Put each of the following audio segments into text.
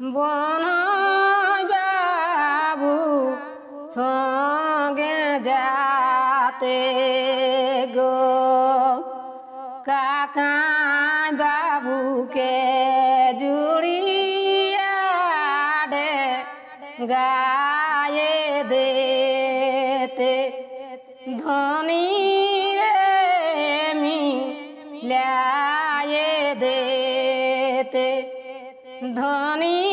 বন বাবু সঙ্গে যাতে গো। কাকা বাবুকে জুড়িয়া গায়ে দেতে। ধনী ধনী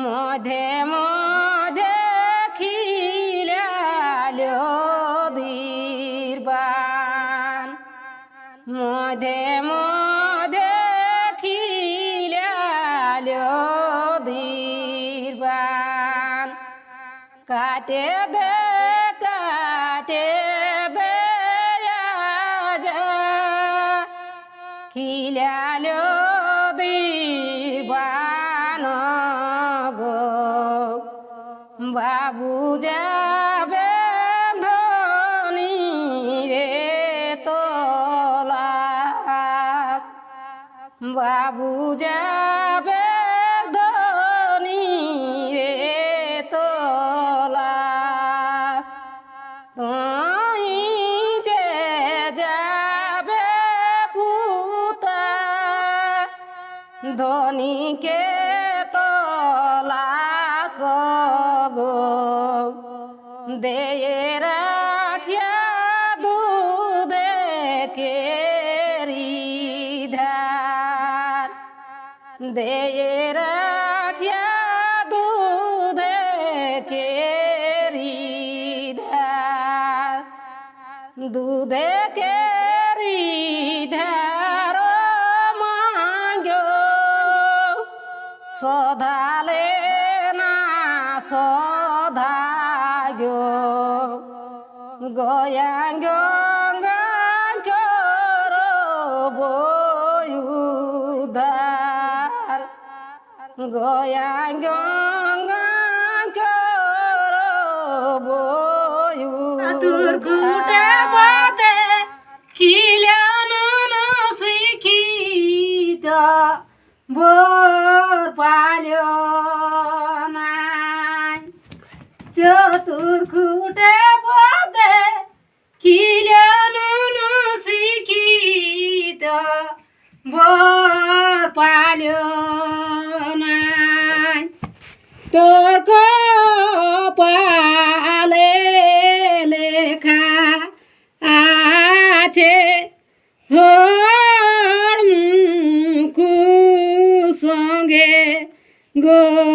মধে মধে খিলালো দীরবান মধে মধে খিলালো দীরবান কাটে বে কাটে বে রাজা খিলালো বাবু যাবে ধনী রে তোলা বাবু যাবে ধনী রে তোলা তুই যে যাবে পুতা ধনীকে দে রাখিয়া দুধে ধার দে রাখিয়া দুধে ধার দুধে কেরি jóg goyang jongan coro boyu dar goyang jongan coro boyu atur gute গো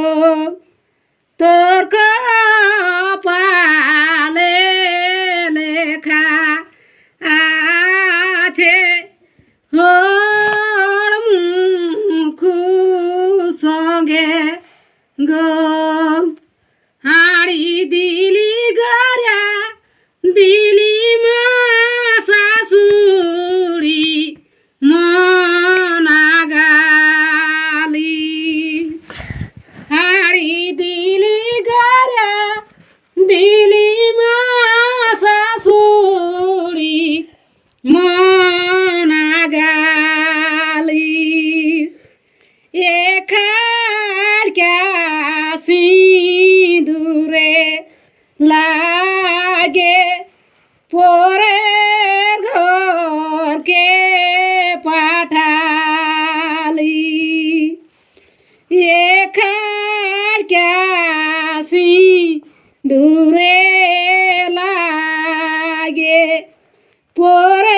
What.